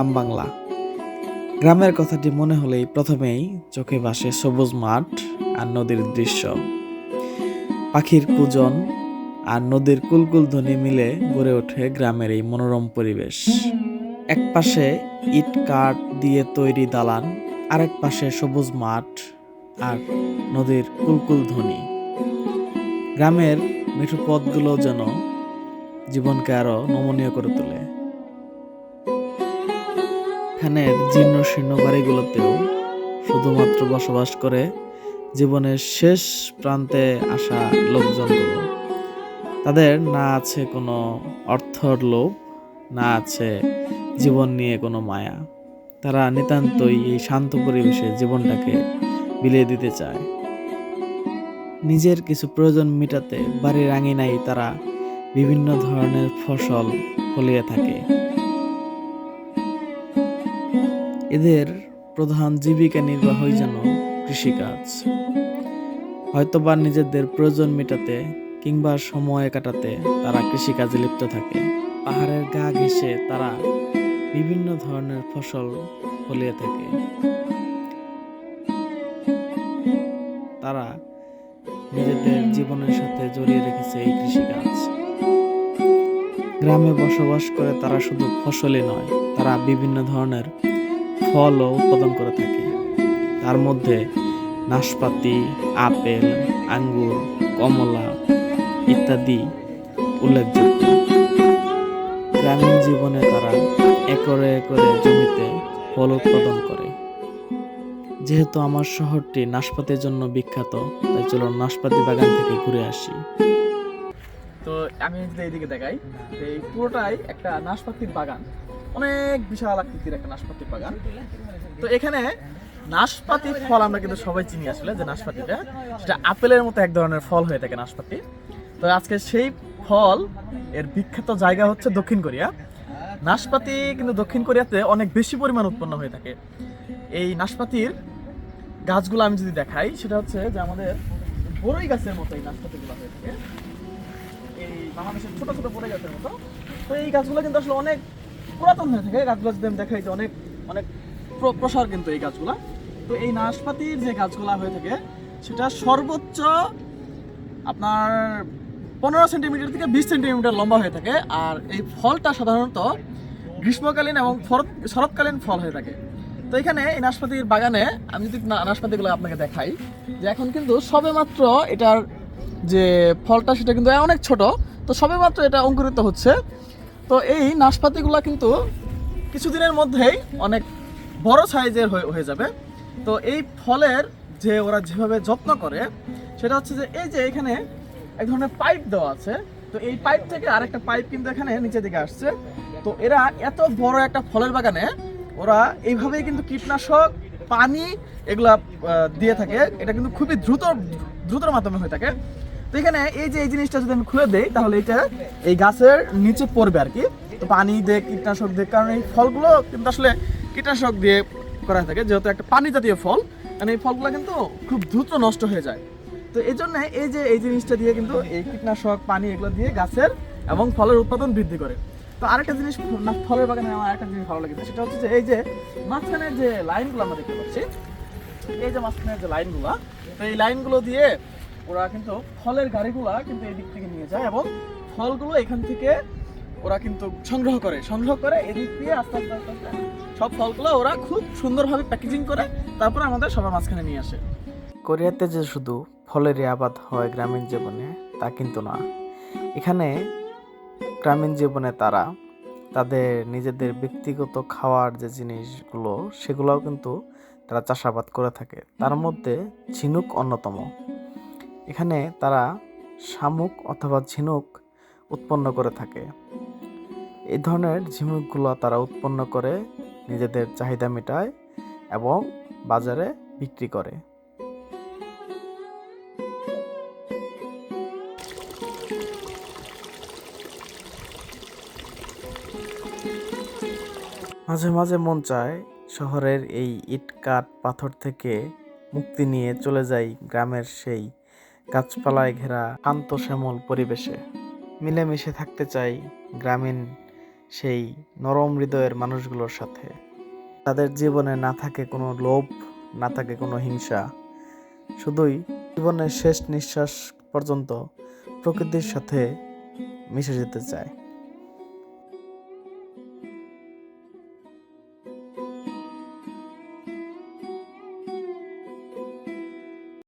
গ্রাম বাংলা। গ্রামের কথাটি মনে হলেই প্রথমেই চোখে ভাসে সবুজ মাঠ আর নদীর দৃশ্য। পাখির কুজন আর নদীর কুলকুল ধ্বনি মিলে গড়ে ওঠে গ্রামের এই মনোরম পরিবেশ। এক পাশে ইট কাঠ দিয়ে তৈরি দালান, আরেক পাশে সবুজ মাঠ আর নদীর কুলকুল ধ্বনি। গ্রামের মিঠু পথগুলো যেন জীবনকে আরও নমনীয় করে তোলে। এখানের জীর্ণ শীর্ণ বাড়িগুলোতেও শুধুমাত্র বসবাস করে জীবনের শেষ প্রান্তে আসা লোকজনগুলো। তাদের না আছে কোনো অর্থর লোভ, না আছে জীবন নিয়ে কোনো মায়া। তারা নিতান্তই এই শান্ত পরিবেশে জীবনটাকে বিলিয়ে দিতে চায়। নিজের কিছু প্রয়োজন মেটাতে বাড়ির আঙিনায় তারা বিভিন্ন ধরনের ফসল ফলিয়ে থাকে। এদের প্রধান জীবিকা নির্বাহই যেন কৃষিকাজ। হয়তোবা নিজেদের প্রয়োজন মেটাতে কিংবা সময় কাটাতে তারা কৃষিকাজে লিপ্ত থাকে। পাহাড়ের গা ঘেঁষে তারা বিভিন্ন ধরনের ফসল ফলিয়ে থাকে। তারা নিজেদের জীবনের সাথে জড়িয়ে রেখেছে এই কৃষিকাজ। গ্রামে বসবাস করে তারা শুধু ফসলই নয়, তারা বিভিন্ন ধরনের ফলও উৎপাদন করে থাকে। তার মধ্যে নাশপাতি, আপেল, আঙ্গুর, কমলা ইত্যাদি উল্লেখযোগ্য। গ্রামীণ জীবনে তারা একরে একরে জমিতে ফল উৎপাদন করে। যেহেতু আমার শহরটি নাশপাতির জন্য বিখ্যাত, তাই চলো নাশপাতি বাগান থেকে ঘুরে আসি। তো আমি যদি এইদিকে দেখাই এই পুরোটাই একটা নাশপাতির বাগান। অনেক বিশাল আকৃতির একটা নাশপাতির বাগান। তো এখানে নাশপাতি ফল আমরা কিন্তু সবাই চিনি আসলে, যে নাশপাতিটা। সেটা আপেলের মতো এক ধরনের ফল হয়ে থাকে নাশপাতি। তো আজকে সেই ফল, এর বিখ্যাত জায়গা হচ্ছে দক্ষিণ কোরিয়া। নাশপাতি কিন্তু দক্ষিণ কোরিয়াতে অনেক বেশি পরিমাণ উৎপন্ন হয়ে থাকে। এই নাশপাতির গাছগুলো আমি যদি দেখাই, সেটা হচ্ছে যে আমাদের বড়ই গাছের মতো এই নাশপাতিগুলো হয়ে থাকে। এই বাংলাদেশের ছোট ছোট পড়ে গাছের মতো। তো এই গাছগুলো কিন্তু আসলে অনেক পুরাতন হয়ে থাকে গাছগুলো যদি আমি দেখাই যে অনেক অনেক প্র- প্রসার কিন্তু এই গাছগুলা। তো এই নাশপাতির যে গাছগুলা হয়ে থাকে, সেটা সর্বোচ্চ আপনার পনেরো সেন্টিমিটার থেকে বিশ সেন্টিমিটার লম্বা হয়ে থাকে, আর এই ফলটা সাধারণত গ্রীষ্মকালীন এবং শরৎ- শরৎকালীন ফল হয়ে থাকে। তো এখানে এই নাশপাতির বাগানে আমি যদি নাশপাতিগুলো আপনাকে দেখাই, যে এখন কিন্তু সবে মাত্র এটার যে ফলটা, সেটা কিন্তু অনেক ছোট। তো সবে মাত্র এটা অঙ্কুরিত হচ্ছে। তো এই নাশপাতিগুলো কিন্তু কিছুদিনের মধ্যেই অনেক বড় সাইজের হয়ে যাবে। তো এই ফলের যে ওরা যেভাবে যত্ন করে, সেটা হচ্ছে যে এই যে এখানে এক ধরনের পাইপ দেওয়া আছে। তো এই পাইপ থেকে আরেকটা পাইপ কিন্তু এখানে নিচের দিকে আসছে। তো এরা এত বড় একটা ফলের বাগানে, ওরা এইভাবেই কিন্তু কীটনাশক, পানি এগুলা দিয়ে থাকে। এটা কিন্তু খুবই দ্রুত দ্রুতর মাধ্যমে হয়ে থাকে। তো এখানে এই যে এই জিনিসটা যদি আমি খুলে দেই, তাহলে এটা এই গাছের নিচে পড়বে আর কি। তো পানি দিয়ে কীটনাশক দিয়ে, কারণ এই ফলগুলো কিন্তু আসলে কীটনাশক দিয়ে করা থাকে, যেহেতু একটা পানি জাতীয় ফল, কারণ এই ফলগুলো কিন্তু খুব দ্রুত নষ্ট হয়ে যায়। তো এই জন্য এই যে এই জিনিসটা দিয়ে কিন্তু এই কীটনাশক, পানি এগুলো দিয়ে গাছের এবং ফলের উৎপাদন বৃদ্ধি করে। তো আরেকটা জিনিস ফলের বাগানে আমার আরেকটা জিনিস ভালো লেগেছে, সেটা হচ্ছে যে এই যে মাঝখানের যে লাইনগুলো আমরা দেখতে পাচ্ছি, এই যে মাঝখানের যে লাইনগুলো, তো এই লাইনগুলো দিয়ে ওরা কিন্তু ফলের গাড়িগুলা কিন্তু এই দিক থেকে নিয়ে যায় এবং ফলগুলো এখান থেকে ওরা কিন্তু সংগ্রহ করে সংগ্রহ করে এদিক দিয়ে আস্তে আস্তে আস্তে আস্তে সব ফলগুলো ওরা খুব সুন্দরভাবে প্যাকেজিং করে তারপর আমাদের সবার মাঝখানে নিয়ে আসে। কোরিয়াতে যে শুধু ফলেরই আবাদ হয় গ্রামীণ জীবনে, তা কিন্তু না। এখানে গ্রামীণ জীবনে তারা তাদের নিজেদের ব্যক্তিগত খাওয়ার যে জিনিসগুলো, সেগুলোও কিন্তু তারা চাষাবাদ করে থাকে। তার মধ্যে ঝিনুক অন্যতম। এখানে তারা শামুক অথবা ঝিনুক উৎপন্ন করে থাকে। এই ধরনের ঝিনুকগুলো তারা উৎপন্ন করে, নিজেদের চাহিদা মেটায় এবং বাজারে বিক্রি করে। মাঝে মাঝে মন চায় শহরের এই ইট কাঠ পাথর থেকে মুক্তি নিয়ে চলে যাই গ্রামের সেই গাছপালায় ঘেরা শান্ত শ্যামল পরিবেশে। মিলেমিশে থাকতে চাই গ্রামীণ সেই নরম হৃদয়ের মানুষগুলোর সাথে। তাদের জীবনে না থাকে কোনো লোভ, না থাকে কোনো হিংসা। শুধুই জীবনের শেষ নিঃশ্বাস পর্যন্ত প্রকৃতির সাথে মিশে যেতে চায়।